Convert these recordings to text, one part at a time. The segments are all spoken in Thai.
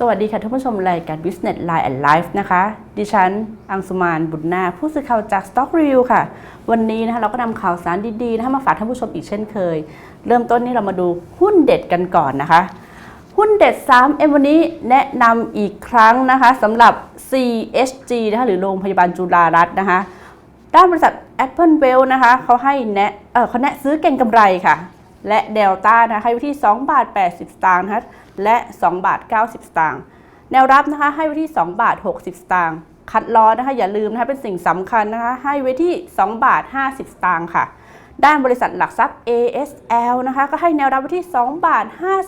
สวัสดีค่ะท่านผู้ชมรายการ Business Line and Life นะคะ ดิฉัน อังสุมานบุญนา ผู้สื่อข่าวจาก Stock Review ค่ะ วันนี้นะคะเราก็นำข่าวสารดีๆนะคะมาฝากท่านผู้ชมอีกเช่นเคย เริ่มต้นนี้เรามาดูหุ้นเด็ดกันก่อนนะคะ หุ้นเด็ด3เอ็มวันนี้แนะนำอีกครั้งนะคะสำหรับ CHG นะคะหรือโรงพยาบาลจุฬารัตน์นะคะด้านบริษัท Apple Well นะคะเขาให้แนะเออเขาแนะซื้อเก่งกำไรค่ะ และเดลต้านะคะให้ไว้ที่2บาท80สตางค์นะคะ และ 2 บาท 90 สตางค์แนวรับนะคะให้ไว้ที่ 2 บาท 60 สตางค์คัดล้อนะคะอย่าลืมนะคะเป็นสิ่งสำคัญนะคะให้ไว้ที่ 2 บาท 50 สตางค์ค่ะ ด้านบริษัทหลักทรัพย์ ASL นะคะก็ให้แนวรับไว้ที่ 2 บาท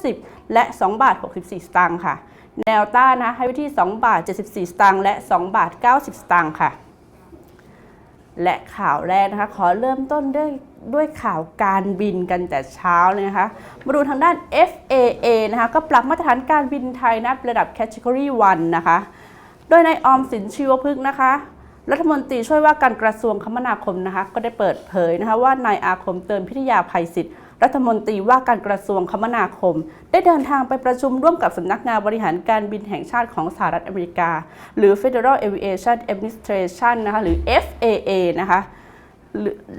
50 และ 2 บาท 64 สตางค์ค่ะ แนวต้านนะคะให้ไว้ที่ 2 บาท 74 สตางค์และ 2 บาท 90 สตางค์ค่ะและข่าวแรกนะคะ ขอเริ่มต้นด้วย ด้วยข่าวการบินกันแต่เช้าเลยนะคะ มาดูทางด้าน FAA นะคะ ก็ปรับมาตรฐานการบินไทยนะระดับ Category 1 นะคะ โดยในออมสินชีวพฤกษ์นะคะ รัฐมนตรีช่วยว่าการกระทรวงคมนาคมนะคะ ก็ได้เปิดเผยนะคะว่านายอาคมเติมพิทยาภัยศิษย์รัฐมนตรีว่าการกระทรวงคมนาคม ได้เดินทางไปประชุมร่วมกับสำนักงานบริหารการบินแห่งชาติของสหรัฐอเมริกา หรือ Federal Aviation Administration นะคะหรือ FAA นะคะ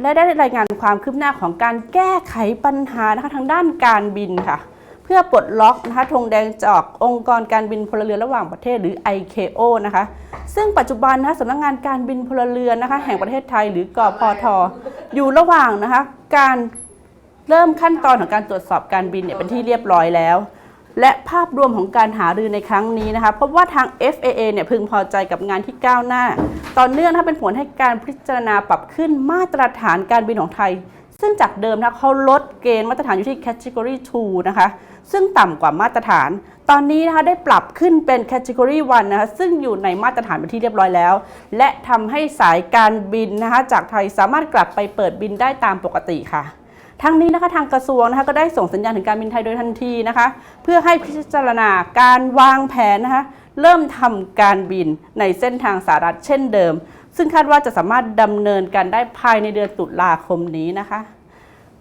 และได้รายงานความคืบหน้าของการแก้ไขปัญหานะคะทางด้านการบินค่ะ เพื่อปลดล็อกนะคะธงแดงจากองค์กรการบินพลเรือนระหว่างประเทศหรือ ICAO นะคะ ซึ่งปัจจุบันนะคะสำนักงานการบินพลเรือนนะคะแห่งประเทศไทยหรือกพทอยู่ระหว่างนะคะการเริ่มขั้นตอนของการตรวจสอบการบินเนี่ยเป็นที่เรียบร้อยแล้ว และภาพรวมของการหารือในครั้งนี้นะคะพบว่าทาง FAA เนี่ยพึงพอใจกับงานที่ก้าวหน้าตอนเนื่องนะคะเป็นผลให้การพิจารณาปรับขึ้นมาตรฐานการบินของไทย ซึ่งจากเดิมนะเขาลดเกณฑ์มาตรฐานอยู่ที่ Category 2 นะคะ ซึ่งต่ำกว่ามาตรฐาน ตอนนี้นะคะได้ปรับขึ้นเป็น Category 1 นะคะ ซึ่งอยู่ในมาตรฐานเป็นที่เรียบร้อยแล้ว และทำให้สายการบินนะคะจากไทยสามารถกลับไปเปิดบินได้ตามปกติค่ะ ทั้งนี้นะคะทางกระทรวงนะคะก็ได้ส่งสัญญาณถึงการบินไทยโดยทันทีนะคะ เพื่อให้พิจารณาการวางแผนนะคะเริ่มทำการบินในเส้นทางสหรัฐเช่นเดิม ซึ่งคาดว่าจะสามารถดำเนินการได้ภายในเดือนตุลาคมนี้นะคะ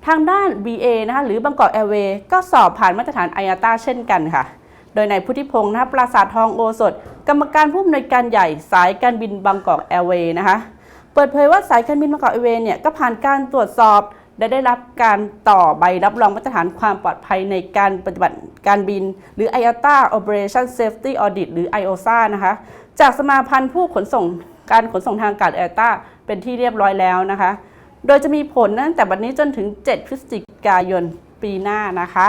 ทางด้าน BA นะคะหรือบางกอกแอร์เวย์ก็สอบผ่านมาตรฐาน IATA เช่นกันค่ะ โดยนายพุทธิพงศ์นะคะปราสาททองโอสถ กรรมการผู้อำนวยการใหญ่สายการบินบางกอกแอร์เวย์นะคะ เปิดเผยว่าสายการบินบางกอกแอร์เวย์เนี่ยก็ผ่านการตรวจสอบ และได้รับการต่อใบรับรองมาตรฐานความปลอดภัยในการปฏิบัติการบิน หรือ IATA Operation Safety Audit หรือ IOSA นะคะ จากสมาพันธ์ผู้ขนส่งการขนส่งทางอากาศ IATA เป็นที่เรียบร้อยแล้วนะคะ โดยจะมีผลตั้งแต่บัดนี้จนถึง 7 พฤศจิกายนปีหน้านะคะ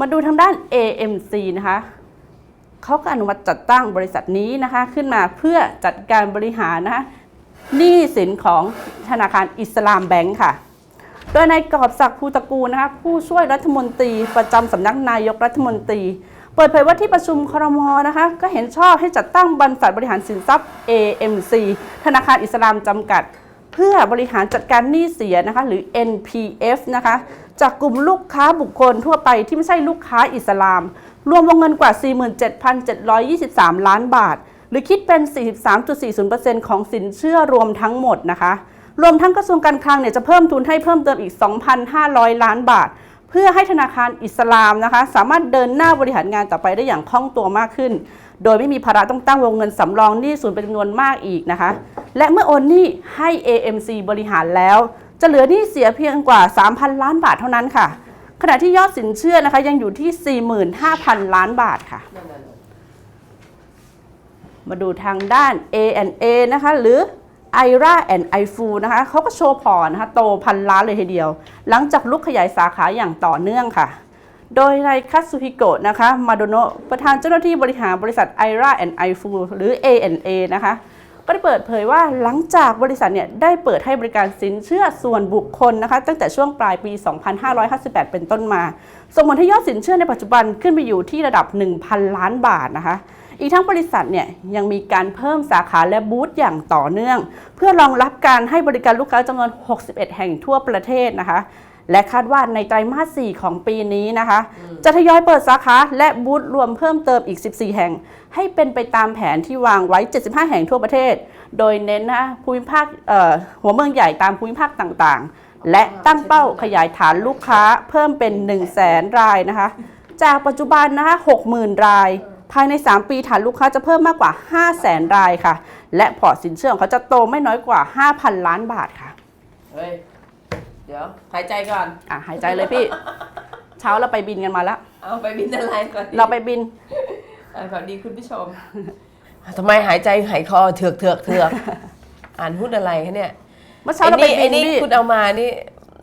มาดูทางด้าน AMC นะคะเขาก็อนุมัติจัดตั้งบริษัทนี้นะคะ ขึ้นมาเพื่อจัดการบริหารนะคะ หนี้สินของธนาคารอิสลามแบงก์ค่ะ โดยนายกอบศักดิ์ภูตระกูลนะคะผู้ช่วยรัฐมนตรีประจำสำนักนายกรัฐมนตรี เปิดเผยว่าที่ประชุมครมนะคะ ก็เห็นชอบให้จัดตั้งบริษัทบริหารสินทรัพย์ AMC ธนาคารอิสลามจำกัด เพื่อบริหารจัดการหนี้เสียนะคะหรือ NPF นะคะจากกลุ่มลูกค้าบุคคลทั่วไปที่ไม่ใช่ลูกค้าอิสลาม รวมวงเงินกว่า 47,723 ล้านบาท หรือคิดเป็น 43.40%ของสินเชื่อรวมทั้งหมดนะคะ รวมทั้งกระทรวงการคลังเนี่ยจะเพิ่มทุนให้เพิ่มเติมอีก 2,500 ล้านบาท เพื่อให้ธนาคารอิสลามนะคะ สามารถเดินหน้าบริหารงานต่อไปได้อย่างคล่องตัวมากขึ้น โดยไม่มีภาระต้องตั้งวงเงินสำรองหนี้ศูนย์เป็นจำนวนมากอีกนะคะ และเมื่อโอนหนี้ให้ AMC บริหารแล้ว จะเหลือหนี้เสียเพียงกว่า 3,000 ล้านบาทเท่านั้นค่ะ ขณะที่ยอดสินเชื่อนะคะยังอยู่ที่ 45,000 ล้านบาทค่ะ มาดูทางด้าน A&A นะคะหรือ IRA and iFu นะคะเขาก็โชว์พอร์ตนะคะโตพันล้านเลยทีเดียว หลังจากลุกขยายสาขาอย่างต่อเนื่องค่ะ โดยนายคัตสุฮิโกะนะคะมาโดโนะประธานเจ้าหน้าที่บริหารบริษัท IRA and iFu หรือ A&A นะคะก็ได้เปิดเผยว่าหลังจากบริษัทเนี่ยได้เปิดให้บริการสินเชื่อส่วนบุคคลนะคะตั้งแต่ช่วงปลายปี 2558 เป็นต้นมาส่งผลให้ยอดสินเชื่อในปัจจุบันขึ้นไปอยู่ที่ระดับ 1,000 ล้านบาทนะคะ อีกทั้งบริษัทเนี่ยยังมีการเพิ่มสาขาและบูธอย่างต่อเนื่อง เพื่อรองรับการให้บริการลูกค้าจำนวน 61 แห่งทั่วประเทศนะคะ และคาดว่าในไตรมาส 4 ของปีนี้นะคะ จะทยอยเปิดสาขาและบูธรวมเพิ่มเติมอีก 14 แห่ง ให้เป็นไปตามแผนที่วางไว้ 75 แห่งทั่วประเทศ โดยเน้นนะภูมิภาคเอ่อหัวเมืองใหญ่ตามภูมิภาคต่างๆ และตั้งเป้าขยายฐานลูกค้าเพิ่มเป็น 1 0 0 0 0แสนรายนะคะ จากปัจจุบันนะคะ 60,000 ราย ภายใน 3 ปีฐานลูกค้าจะเพิ่มมากกว่า 500,000 รายค่ะ และพอร์ตสินเชื่อของเขาจะโตไม่น้อยกว่า 5,000 ล้านบาทค่ะ เฮ้ย เดี๋ยว หายใจก่อน อะหายใจเลยพี่ เช้าเราไปบินกันมาแล้ว เอาไปบินอะไรก่อนดีเราไปบิน อ่าก่อนดีคุณผู้ชม ทำไมหายใจหายคอเถือกเถือกเถือกอ่านหุ้นอะไรคะเนี่ยเมื่อเช้าไอ้เราไปนี่บิไอ้นนี่พี่คุณเอามานี่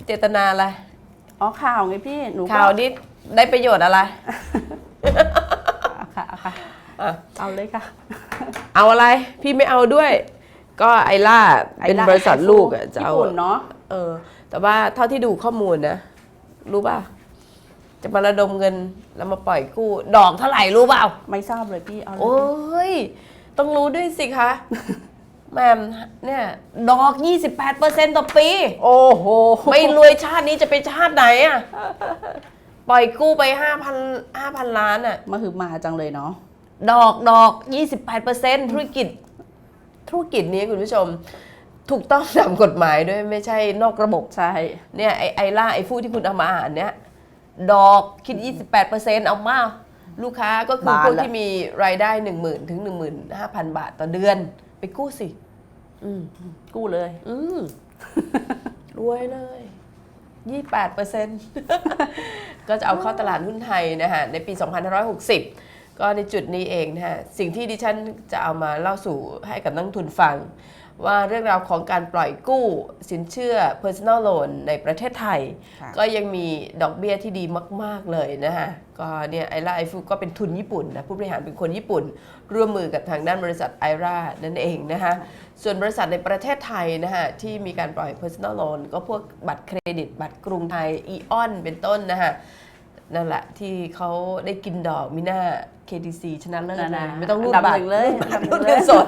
เจตนาอะไร อ๋อข่าวไงพี่ หนูก็ข่าวนี้ได้ประโยชน์อะไรเอา ค่ะเอาค่ะ อะเอาเลยค่ะ เอาอะไรพี่ไม่เอาด้วย ก็ไอล่าเป็นบริษัทลูกอะจะญี่เอาปุ่นเนาะ เออ แต่ว่าเท่าที่ดูข้อมูลนะ รู้ป่ะ จะมาระดมเงินแล้วมาปล่อยกู้ ดอกเท่าไหร่รู้เปล่า ไม่ทราบเลยพี่ เอาเลยโอ้ยต้องรู้ด้วยสิคะ แหมมเนี่ย ดอก 28%ต่อปี โอ้โห ไม่รวยชาตินี้จะไปชาติไหนอะ ปล่อยกู้ไป5,000 5,000ล้านอะมาคือมาจังเลยเนาะ ดอกดอก28%ธุรกิจ ธุรกิจนี้คุณผู้ชม ถูกต้องตามกฎหมายด้วยไม่ใช่นอกระบบใช่ เนี่ยไอไอล่าไอฟูที่คุณเอามาอ่านเนี่ย ดอกคิด28%เอามาลูกค้าก็คือพวกที่มีรายได้1 0,000ถึง15,000บาทต่อเดือน ไปกู้สิอืมกู้เลย อืมรวยเลย 28เปอร์เซ็นต์ก็จะเอาเข้าตลาดหุ้นไทยนะฮะในปี 2560 ก็ในจุดนี้เองนะฮะสิ่งที่ดิฉันจะเอามาเล่าสู่ให้กับนักทุนฟัง ว่าเรื่องราวของการปล่อยกู้สินเชื่อ personal loan ในประเทศไทยค่ะก็ยังมีดอกเบี้ยที่ดีมาก ๆ เลยนะฮะ ก็เนี่ยไอร่าไอฟูก็เป็นทุนญี่ปุ่นนะ ผู้บริหารเป็นคนญี่ปุ่น ร่วมมือกับทางด้านบริษัทไอร่านั่นเองนะคะส่วนบริษัทในประเทศไทยนะฮะ ที่มีการปล่อย personal loan ก็พวกบัตรเครดิต บัตรกรุงไทยอีออนเป็นต้นนะฮะ นั่นแหละที่เขาได้กินดอกมิน่า KTC ชนะเลิศนะเลนะยไม่ต้องรูดอันดับบัตหนึ่รงเลยรูดบัตรอันดับหนึ่รูงดเลยเงินสด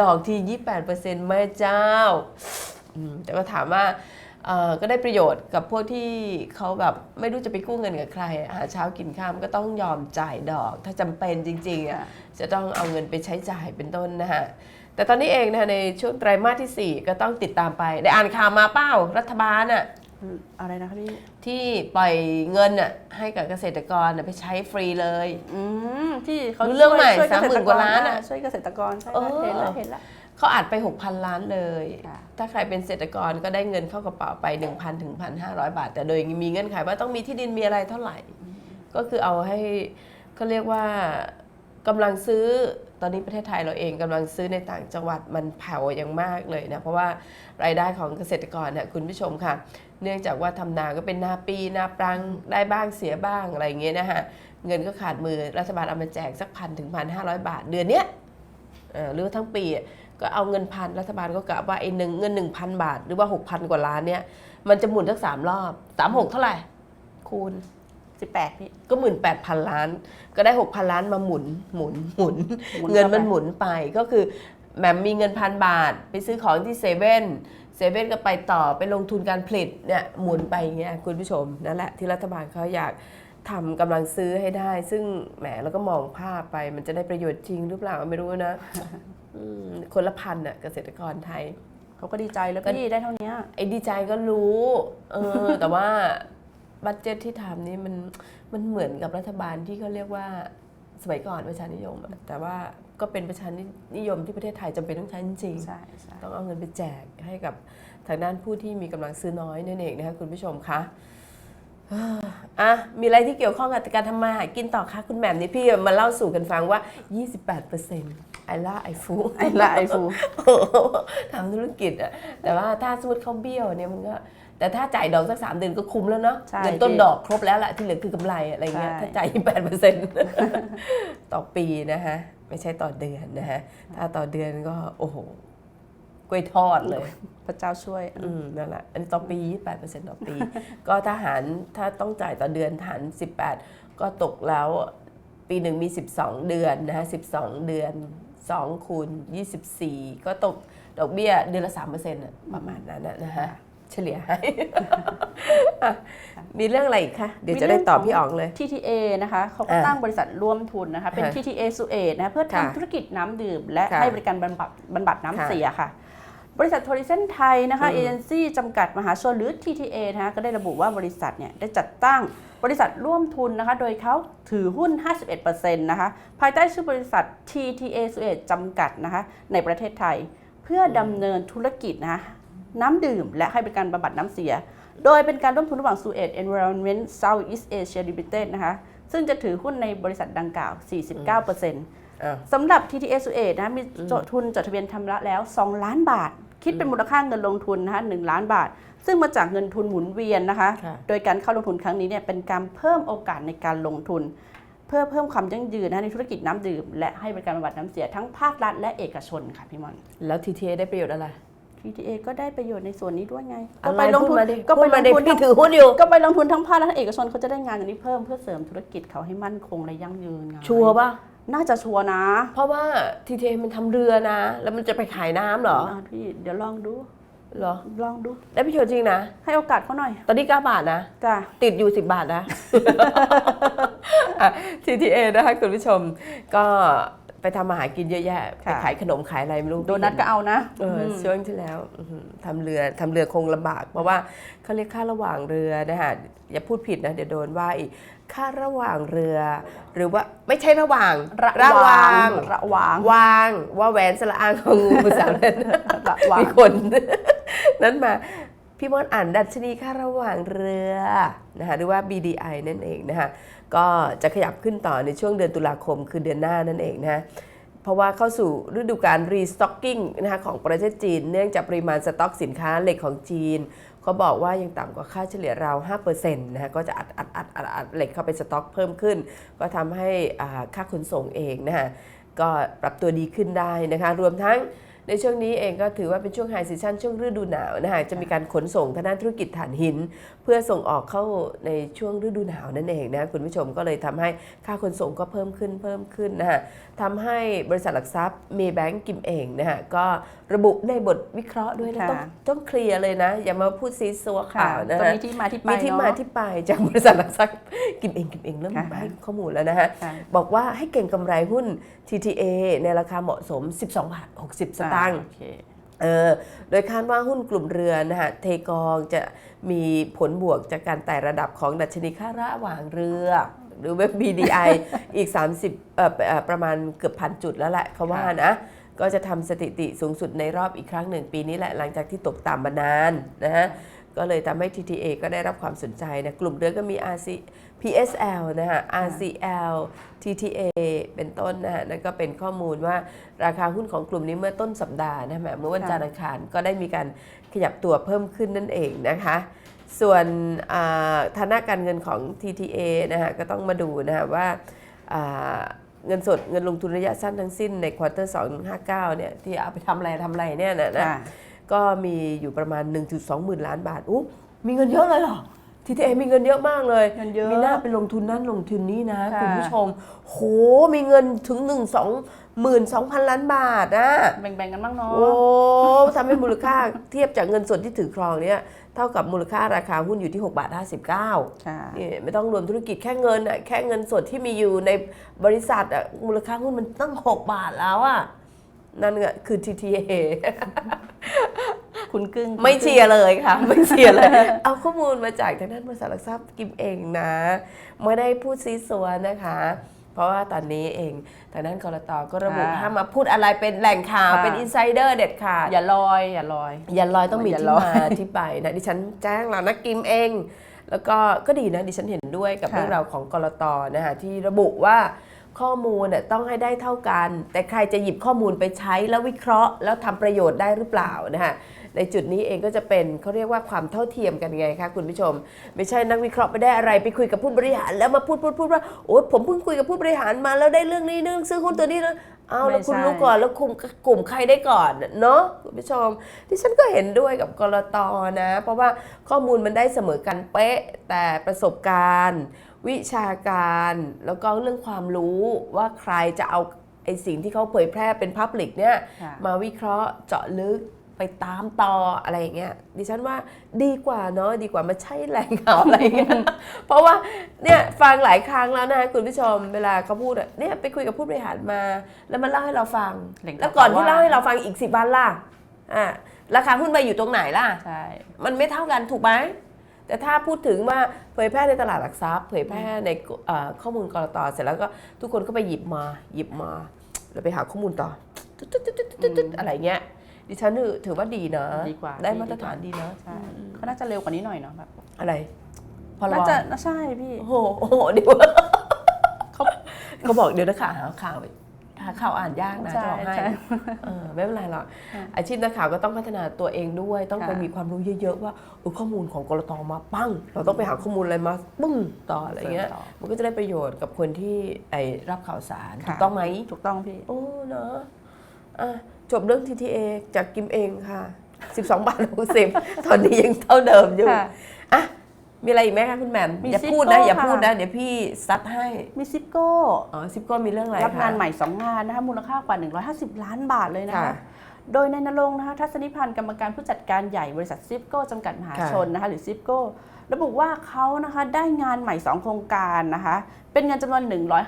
ดอกที่ 28%แม่เจ้าอืมแต่ก็ถามว่าเอ่อก็ได้ประโยชน์กับพวกที่เขาแบบไม่รู้จะไปกู้เงินกับใครอะหาเช้ากินข้ามก็ต้องยอมจ่ายดอก ถ้าจำเป็นจริงๆอะจะต้องเอาเงินไปใช้จ่ายเป็นต้นนะฮะแต่ตอนนี้เองนะในช่วงไตรมาสทีสี่4 ก็ต้องติดตามไป ได้อ่านข่าวมาเป้ารัฐบาลอะ อะไรนะคะพี่ที่ปล่อยเงินอะให้กับเกษตรกรน่ะไปใช้ฟรีเลย อืมที่เขารู้เรื่องใหม่ช่วยเกษตร30,000กว่าล้านอะช่วยเกษตรกรใช่เออเห็นแล้วเห็นแล้ว เขาอัดไป 6,000 ล้านเลย ค่ะ ถ้าใครเป็นเกษตรกรก็ได้เงินเข้ากระเป๋าไป 1,000ถึง1,500 บาท แต่โดยมีเงื่อนไขว่าต้องมีที่ดินมีอะไรเท่าไหร่ ก็คือเอาให้เขาเรียกว่ากำลังซื้อตอนนี้ประเทศไทยเราเองกำลังซื้อในต่างจังหวัดมันแผ่วอย่างมากเลยนะ เพราะว่ารายได้ของเกษตรกรเนี่ยคุณผู้ชมค่ะ เนื่องจากว่าทำนาก็เป็นนาปีนาปรังได้บ้างเสียบ้างอะไรอย่างเงี้ยนะฮะเงินก็ขาดมือรัฐบาลเอามาแจกสักพันถึงพันห้าร้อยบาทเดือนเนี้ยเอ่อหรือว่าทั้งปีอะก็เอาเงินพันรัฐบาลก็กะว่าไอ้หนึ่งเงินหนึ่งพันบาท หรือว่าหกพันกว่าล้านเนี่ยมันจะหมุนทั้งสามรอบสามหกเท่าไหร่ คูณสิบแปดพี่ก็หมื่นแปดพันล้าน ก็ได้หกพันล้านมาหมุนหมุนหมุนหมุนเงินมันเข้าไปหมุนไปก็คือแหมมมีเงินพันบาท ไปซื้อของที่เซเว่น เซเว่นก็ไปต่อไปลงทุนการผลิตเนี่ยหมุนไปอย่างเงี้ยคุณผู้ชมนั่นแหละที่รัฐบาลเขาอยากทำกำลังซื้อให้ได้ ซึ่งแหมแล้วก็มองภาพไปมันจะได้ประโยชน์จริงหรือเปล่าไม่รู้นะอืมคนละพันน่ะเกษตรกรไทยเขาก็ดีใจแล้วพี่ได้เท่านี้ไอ้ดีใจก็รู้เออแต่ว่าบัตเจตที่ทำนี่มันมันเหมือนกับรัฐบาลที่เขาเรียกว่าสมัยก่อนประชานิยมอะแต่ว่า ก็เป็นประชานิยมที่ประเทศไทยจำเป็นต้องใช้จริงๆใช่ใช่ต้องเอาเงินไปแจกให้กับทางด้านผู้ที่มีกำลังซื้อน้อยนั่นเองนะคะคุณผู้ชมคะอะมีอะไรที่เกี่ยวข้องกับการทำมาหากินต่อคะคุณแหม่มนี่พี่มาเล่าสู่กันฟังว่า 28%ไอล่าไอฟูไอ้ละไอ้ฟูทำธุรกิจอะแต่ว่าถ้าสมมติเขาเบี้ยวเนี่ยมันก็แต่ถ้าจ่ายดอกสักสามเดือนก็คุ้มแล้วเนาะใช่เงินต้นพี่ดอกครบแล้วแหละที่เหลือคือกำไรอะไรเงี้ยใช่ถ้าจ่ายแปดเปอร์เซ็นต์ต่อปีนะฮะ ไม่ใช่ต่อเดือนนะฮะถ้าต่อเดือนก็โอ้โหกล้วยทอดเลย พระเจ้าช่วย อืมนั่นแหละอันนี้ต่อปี28%ต่อปี ก็ถ้าหารถ้าต้องจ่ายต่อเดือนหาร18ก็ตกแล้วปีหนึ่งมี12เดือนนะฮะ12เดือน2คูณ24ก็ตกดอกเบี้ยเดือนละ3%อะประมาณนั้นน่ะนะฮะ เฉลี่ยให้ อะมีเรื่องอะไรอีกคะเดี๋ยวจะได้ตอบพี่อ๋องเลย TTA นะคะเขาก็อ่าตั้งบริษัทร่วมทุนนะคะเป็นค่ะ TTA สุเอตนะคะเพื่อค่ะทำธุรกิจน้ำดื่ม และค่ะให้บริการบรรบัดบรรบัดน้ำค่ะเสียค่ะ บริษัทโทริเซนไทยนะคะอืม เอเจนซี่จำกัดมหาชนหรือ TTA นะคะก็ได้ระบุว่าบริษัทเนี่ยได้จัดตั้งบริษัทร่วมทุนนะคะโดยเขาถือหุ้น 51%นะคะภายใต้ชื่อบริษัท TTA สุเอจำกัดนะคะในประเทศไทย เพื่อดำเนินธุรกิจนะคะ น้ำดื่ม และให้บริการบำบัดน้ำเสีย โดยเป็นการร่วมทุนระหว่าง Suez Environment Southeast Asia Limited นะคะ ซึ่งจะถือหุ้นในบริษัทดังกล่าว 49%อะสำหรับ TTA สุเอนะมีจดทุนจดทะเบียนชำระแล้ว 2 ล้านบาท คิดเป็นมูลค่าเงินลงทุนนะคะ1ล้านบาท ซึ่งมาจากเงินทุนหมุนเวียนนะคะค่ะโดยการเข้าลงทุนครั้งนี้เนี่ยเป็นการเพิ่มโอกาสในการลงทุนเพื่อเพิ่มความยั่งยืนนะคะในธุรกิจน้ำดื่ม และให้บริการบำบัดน้ำเสียทั้งภาครัฐและเอกชนค่ะพี่มอน แล้ว TTA ได้ประโยชน์อะไร TTA ก็ได้ประโยชน์ในส่วนนี้ด้วยไงอะก็ไรไปลงทุนพูดมาดิก็ไปพูดลมางดิทุนพี่ทั้งถือหุ้นอยู่ ก็ไปลงทุนทั้งภาครัฐและเอกชนเขาจะได้งานอันนี้เพิ่มเพื่อเสริมธุรกิจเขาให้มั่นคงและยั่งยืนไงชัวร์ป่ะน่าจะชัวร์นะ เพราะว่า TTA มันทำเรือนะ แล้วมันจะไปขายน้ำเหรออะพี่เดี๋ยวลองดูเหรอ ลองดูได้ประโยชน์จริงนะ ให้โอกาสเขาหน่อย ตอนนี้ 9 บาทนะจ้ะติดอยู่ 10 บาทนะอะ TTA นะคะคุณผู้ชมก็ ไปทำมาหากินเยอะแยะไปขายขนมขายอะไรไม่รู้โดนัทก็เอานะเอออช่วงที่แล้วอื้อหือทำเรือทำเรือคงลำบาก เพราะว่าเขาเรียกค่าระหว่างเรือนะคะอย่าพูดผิดนะเดี๋ยวโดนว่าอีกค่าระหว่างเรือ หรือว่าไม่ใช่ระหว่างระวางงระวาง วางว่าแหวนสละอางของงูภาษาเล่นระวาง มีคน นั้นมา พี่มอนอ่านดัชนีค่าระหว่างเรือนะคะหรือว่า BDI นั่นเองนะคะก็จะขยับขึ้นต่อในช่วงเดือนตุลาคมคือเดือนหน้านั่นเองนะเพราะว่าเข้าสู่ฤดูการรีสต็อกกิ้งนะคะของประเทศจีน เนื่องจากปริมาณสต็อกสินค้าเหล็กของจีนเขาบอกว่ายังต่ำกว่าค่าเฉลี่ยราว5%นะคะก็จะอัดอัดอัดอัดอัดเหล็กเข้าไปสต็อกเพิ่มขึ้น ก็ทำให้ค่าขนส่งเองนะคะก็ปรับตัวดีขึ้นได้นะคะ รวมทั้ง ในช่วงนี้เองก็ถือว่าเป็นช่วงไฮซีซันช่วงฤดูหนาวนะคะจะมีการขนส่งทางด้านธุรกิจถ่านหิน เพื่อส่งออกเข้าในช่วงฤดูหนาวนั่นเองนะคุณผู้ชมก็เลยทำให้ค่าขนส่งก็เพิ่มขึ้นเพิ่มขึ้นนะคะทำให้บริษัทหลักทรัพย์เมแบงก์กิมเองนะคะก็ระบุในบทวิเคราะห์ด้วยนะต้องค่ะต้องเคลียร์เลยนะ อย่ามาพูดซีซัวค่ะข่าวนะตรงคะนี้ที่มาที่ไปมีที่เนอะมาที่ไปจากบริษัทหลักทรัพย์กิมเองกิมเองเริ่มค่ะมาให้ข้อมูลแล้วนะฮะค่ะบอกว่าให้เก่งกำไรหุ้น TTA ในราคาเหมาะสม 12บาท60 สตางค์โอเคเออโดยคาดว่าหุ้นกลุ่มเรือนะฮะเทกองจะมีผลบวกจากการไต่ระดับของดัชนีค่าระหว่างเรือ หรือเว็บ BDI อีก 30เอ่อเอ่อประมาณเกือบพันจุดแล้วแหละเขาว่านะก็จะทำสถิติสูงสุดในรอบอีกครั้งหนึ่งปีนี้แหละหลังจากที่ตกต่ำมานานนะฮะก็เลยทำให้ TTA ก็ได้รับความสนใจนะกลุ่มเรือก็มี RC PSL นะฮะ RCL TTA เป็นต้นนะฮะ นั่นก็เป็นข้อมูลว่าราคาหุ้นของกลุ่มนี้เมื่อต้นสัปดาห์นะแหมเมื่อวันค่ะจันทร์อังคารก็ได้มีการขยับตัวเพิ่มขึ้นนั่นเองนะคะ ส่วนอ่าฐานะการเงินของ TTA นะฮะ ก็ต้องมาดูนะฮะว่าอ่าเงินสดเงินลงทุนระยะสั้นทั้งสิ้นในควอเตอร์259เนี่ยที่เอาไปทำอะไรทำอะไรเนี่ยนะนะค่ะก็มีอยู่ประมาณ 1.2หมื่นล้านบาทอู้มีเงินเยอะเลยเหรอ TTA มีเงินเยอะมากเลยเงินเยอะ มีหน้าไปลงทุนนั่นลงทุนนี่นะค่ะ คุณผู้ชม โห มีเงินถึง1 2 1 2 0 0 0ล้านบาทนะแบ่งๆกันบ้างเนาะ โอ้ทำให้มูลค่า เทียบจากเงินสดที่ถือครองเนี่ยเท่ากับมูลค่าราคาหุ้นอยู่ที่6บาท59 ค่ะ นี่ไม่ต้องรวมธุรกิจแค่เงินอะแค่เงินสดที่มีอยู่ในบริษัทอะมูลค่าหุ้นมันตั้ง 6 บาทแล้วอะนั่นก็คือ TTA คุณกึ้งไม่เชียร์เลยค่ะ ไม่เชียร์เลย เอาข้อมูลมาจากทางด้านบริษัทหลักทรัพย์กิมเองนะ ไม่ได้พูดซีซัวนะคะ เพราะว่าตอนนี้เองทางด้านกรตก็ระบุห้ามมาพูดอะไรเป็นแหล่งข่าวเป็นอินไซเดอร์เด็ดขาดอย่าลอย อย่าลอย อย่าลอยต้องมีอย่าที่ค่ะเรื่องราวของกรตนะคะที่ระบุว่าข้อมูลน่ะต้องให้ได้เท่ากัน แต่ใครจะหยิบข้อมูลไปใช้แล้ววิเคราะห์ แล้วทำประโยชน์ได้หรือเปล่านะคะ ในจุดนี้เองก็จะเป็นเขาเรียกว่าความเท่าเทียมกันไงคะคุณผู้ชม ไม่ใช่นักวิเคราะห์ไปได้อะไรไปคุยกับผู้บริหารแล้วมาพูดพูดพูดว่าโอ้ยผมเพิ่งคุยกับผู้บริหารมาแล้วได้เรื่องนี้เรื่องซื้อหุ้นตัวนี้แล้วเอาแล้วคุณไม่ใช่รู้ก่อนแล้วคุมกลุ่มใครได้ก่อนเนาะคุณผู้ชมดิฉันก็เห็นด้วยกับกรตนะ เพราะว่าข้อมูลมันได้เสมอกันเป๊ะแต่ประสบการณ์ วิชาการ แล้วก็เรื่องความรู้ว่าใครจะเอาไอสิ่งที่เขาเผยแพร่เป็นพับลิกเนี่ยค่ะมาวิเคราะห์เจาะลึก ไปตามต่ออะไรอย่างเงี้ยดิฉันว่าดีกว่าเนาะดีกว่ามาใช้แหล่งข่าวอะไรเงี้ยเพราะว่าเนี่ยฟังหลายครั้งแล้วนะคุณผู้ชมเวลาเขาพูดอะเนี่ยไปคุยกับผู้บริหารมา แล้วมาเล่าให้เราฟังแหล่งข่าวแล้วก่อนที่ว่าเล่าให้เราฟังอีกสิบวันล่ะอะราคาหุ้นไปอยู่ตรงไหนล่ะใช่มันไม่เท่ากันถูกไหมแต่ถ้าพูดถึงว่าเผยแพร่ในตลาดหลักทรัพย์เผยแพร่ในเอ่อข้อมูลกรตเสร็จแล้วก็ทุกคนก็ไปหยิบมาหยิบมาแล้วไปหาข้อมูลต่อตึ๊ดตึ๊ดตึ๊ดตึ๊ดตึ๊ดตึ๊ดอะไรเงี้ย ดิฉันถือว่าดีนะดีกว่าได้มาตรฐานดีนะใช่เขาน่าจะเร็วกว่านี้หน่อยเนาะแบบอะไรพอน่าจะใช่พี่โอ้โหโอ้โหเดี๋ยวเขาเขาบอกเดี๋ยวนะข่าวหาข่าวหาข่าวอ่านยากนะใช่จะบอกให้ใช่เออไม่เป็นไรหรอกค่ะอาชีพนักข่าวก็ต้องพัฒนาตัวเองด้วย ต้องไปค่ะมีความรู้เยอะๆว่าเออข้อมูลของกรตมาปั้ง เราต้องไปหาข้อมูลอะไรมาปึ้งต่ออะไรเงี้ยเสริมต่อมันก็จะได้ประโยชน์กับคนที่ไอรับข่าวสารค่ะถูกต้องไหมถูกต้องพี่โอ้เนอะอะ จบเรื่อง TTA จากกิมเองค่ะ 12 บาท60ตอนนี้ยังเท่าเดิมอยู่ค่ะ อะมีอะไรอีกไหมคะคุณแหม่มมีอย่าพูดนะ Cisco อย่าพูดค่ะนะ เดี๋ยวพี่ซัดให้มีซิปโก้ อ๋อซิปโก้มีเรื่องอะไรรับงานคะใหม่ 2 งานนะคะมูลค่ากว่า 150 ล้านบาทเลยนะค่ะคะ โดยในนรงค์นะคะทัศนิพันธ์กรรมการผู้จัดการใหญ่บริษัทซิปโก้จำกัดมหาชนนะคะหรือซิปโก้ ระบุว่าเขานะคะได้งานใหม่ 2 โครงการนะคะ เป็นเงินจำนวน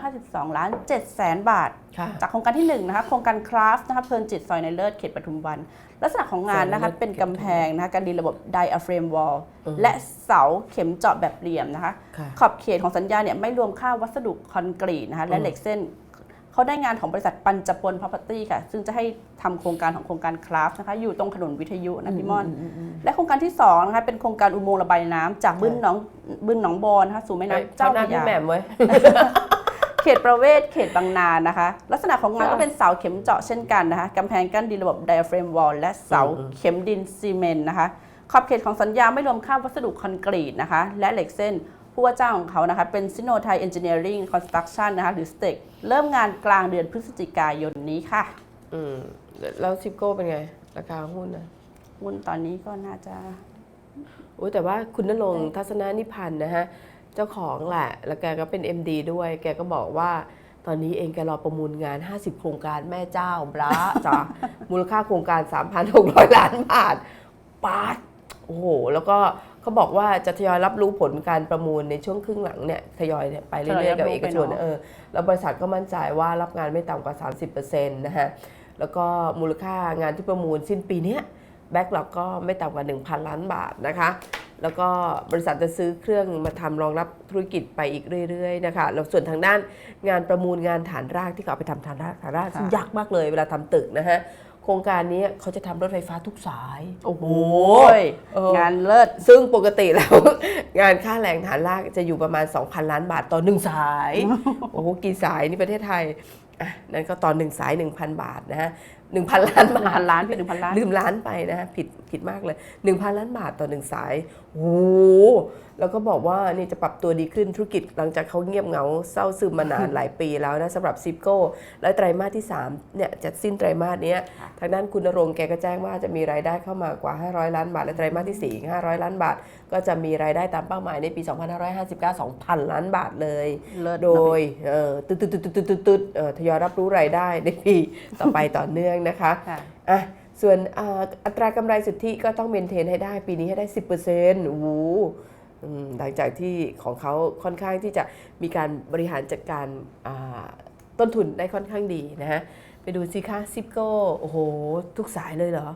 152 ล้าน7แสนบาทค่ะจากโครงการที่1นะคะโครงการคราฟนะคะเพลินจิตซอยในเลิศเขตปทุมวัน ลักษณะของงานนะคะซอยในเลิศเป็นกำแพงนะคะการดีระบบไดอะเฟรมวอลอืมและเสาเข็มเจาะแบบเหลี่ยมนะคะค่ะขอบเขตของสัญญาเนี่ยไม่รวมค่าวัสดุคอนกรีตนะคะและอืมเหล็กเส้น เขาได้งานของบริษัทปัญจพล property ค่ะ ซึ่งจะให้ทำโครงการของโครงการคราฟนะคะ อยู่ตรงถนนวิทยุนะพี่ม่อน และโครงการที่2นะคะเป็นโครงการอุโมงค์ระบายน้ำจากบึ้นหนองบึ้นหนองบอนนะคะสู่แม่เอ้ยน้ำเจ้าหพน้าระพี่ยาแหม่มไว้เขตประเวศเขตบางนานะคะ ลักษณะของงานค่ะก็เป็นเสาเข็มเจาะเช่นกันนะคะกำแพงกั้นดินระบบไดอะเฟรมวอลและเสาอืมเข็มดินซีเมนต์นะคะขอบเขตของสัญญาไม่รวมค่าวัสดุคอนกรีตนะคะ และเหล็กเส้น ผู้ว่าจ้างของเขานะคะเป็นซิโนไทยเอนจิเนียริงคอนสตรักชั่นนะคะหรือสเต็กเริ่มงานกลางเดือนพฤศจิกายนนี้ค่ะ อืมแล้วซิปโก้เป็นไง ราคาหุ้นนะหุ้นตอนนี้ก็น่าจะโอ้ยแต่ว่าคุณนรงค์ทัศนานิพันธ์นะฮะ เจ้าของแหละ แล้วแกก็เป็น MD ด้วย แกก็บอกว่าตอนนี้เองแกรอประมูลงาน 50 โครงการแม่เจ้าบล้าจ้ะมูลค่าโครงการ 3,600 ล้านบาทปาดโอ้โห แล้วก็ เขาบอกว่าจะทยอยรับรู้ผลการประมูลในช่วงครึ่งหลังเนี่ยทยอยเนี่ยไปเรื่อยๆกับเอกชนทยอยรับรู้ไปเนอะเออแล้วบริษัทก็มั่นใจว่ารับงานไม่ต่ำกว่า 30%นะฮะแล้วก็มูลค่างานที่ประมูลสิ้นปีเนี้ยแบ็กหลอกก็ไม่ต่ำกว่า 1,000 ล้านบาทนะคะ แล้วก็บริษัทจะซื้อเครื่องมาทำรองรับธุรกิจไปอีกเรื่อยๆนะคะแล้วส่วนทางด้านงานประมูลงานฐานรากที่เขาเอาไปทำฐานรากฐานรากซึ่งยากมากเลยเวลาทำตึกนะฮะโครงการนี้เขาจะทำรถไฟฟ้าทุกสาย โอ้โหเอองานเลิศ ซึ่งปกติแล้ว งานค่าแรงฐานรากจะอยู่ประมาณ 2,000 ล้านบาทต่อหนึ่งสาย โอ้โหกี่สายนี่ประเทศไทย อะ นั่นก็ต่อหนึ่งสาย 1,000 บาทนะฮะ1,000 ล้านหนึ่งบาพัทนล้านพี่หนึ่งพันล้านลืมล้านไปนะฮะผิดผิดมากเลย 1,000 ล้านบาทต่อหนึ่งสายโอ้โหแล้วก็บอกว่านี่จะปรับตัวดีขึ้นธุรกิจหลังจากเขาเงียบเหงาเศร้าซึมมานานหลายปีแล้วนะสำหรับซิปโก้แล้วไตรมาสที่3เนี่ยจะสิ้นไตรมาสเนี้ยค่ะทางด้านคุณณรงค์แกก็แจ้งว่าจะมีรายได้เข้ามากว่า 500 ล้านบาท และไตรมาสที่4อีก500 ล้านบาท ก็จะมีรายได้ตามเป้าหมายในปี 2559 2,000 ล้านบาทเลยเลิศโดยเอ่อตึ๊ดตึ๊ดตึ๊ดตึ๊ดตึ๊ดตึ๊ดเอ่อทยอยรับรู้รายได้ในปีต่อไปต่อเนื่องนะคะค่ะอะส่วนอ่าอัตรากำไรสุทธิก็ต้องเมนเทนให้ได้ปีนี้ให้ได้ 10%โอ้โหอืมหลังจากที่ของเขาค่อนข้างที่จะมีการบริหารจัดการอ่าต้นทุนได้ค่อนข้างดีนะฮะ ไปดูสิคะซิปโก้ โอ้โห ทุกสายเลยเหรอ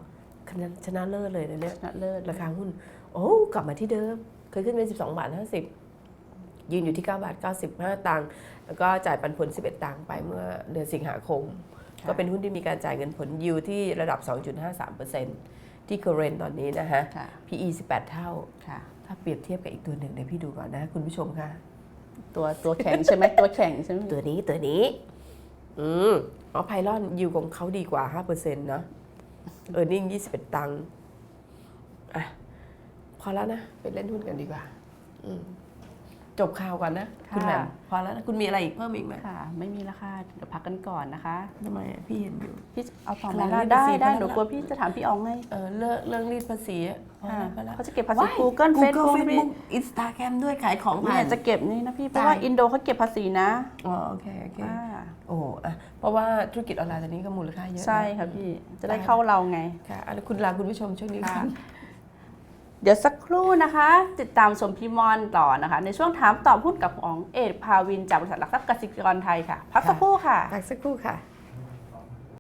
คะแนนชนะเลิศเลยนะเนี่ยชนะเลิศราคาหุ้น โอ้กลับมาที่เดิม เคยขึ้นเป็น 12 บาท 50 ยืนอยู่ที่ 9 บาท 95 ตังค์แล้วก็จ่ายปันผล 11 ตังค์ไปเมื่อเดือนสิงหาคมค่ะ ก็เป็นหุ้นที่มีการจ่ายเงินผลยิวที่ระดับ 2.53%ที่เคอร์เรนตอนนี้นะฮะค่ะ PE 18 เท่าค่ะถ้าเปรียบเทียบกับอีกตัวหนึ่งเดี๋ยวพี่ดูก่อนนะ คุณผู้ชมค่ะ ตัวตัวแข็งใช่ไหมตัวแข็งใช่ไหมตัวนี้ตัวนี้ อืมอ๋อไพลอนยิวของเขาดีกว่า 5%เนอะเออร์เน็ง21 ตังค์อะพอแล้วนะ ไปเล่นหุ้นกันดีกว่า อืม จบข่าวก่อนนะ คุณแหม่มพอแล้วนะคุณมีอะไรอีกเพิ่มอีกไหมค่ะ ไม่มีแล้วค่ะเดี๋ยวพักกันก่อนนะคะทำไมอะพี่เห็นอยู่พี่เอาต่อไหมกำลัล่ะงรีดได้ภาษีได้ไปแล้วเดี๋ยวกลัวพี่จะถามพี่อองไงเออเลิกเรื่องรีดภาษีอะพอค่ะแล้วพอแล้วเขาจะเก็บภาษี Google Facebook พี่อินสตาแกรมด้วยขายของเนี่ผ่ายนจะเก็บนี่นะพี่เพราะว่าจ่ายอินโดเขาเก็บภาษีนะอ๋อโอเคโอเคอ่าโอ้โหอะเพราะว่าธุรกิจออนไลน์ตอนนี้ก็มูลค่าเยอะนะใช่ค่ะพี่จะได้เข้าเราไงค่ะอะแล้วคุณลาคุณผู้ชมช่วงนี้ค่ะค่ะ เดี๋ยวสักครู่นะคะ ติดตามชมพี่มอนต่อนะคะ ในช่วงถามตอบหุ้นกับของเอกพาวินจากบริษัทหลักทรัพย์กสิกรไทยค่ะ พักสักครู่ค่ะ พักสักครู่ค่ะ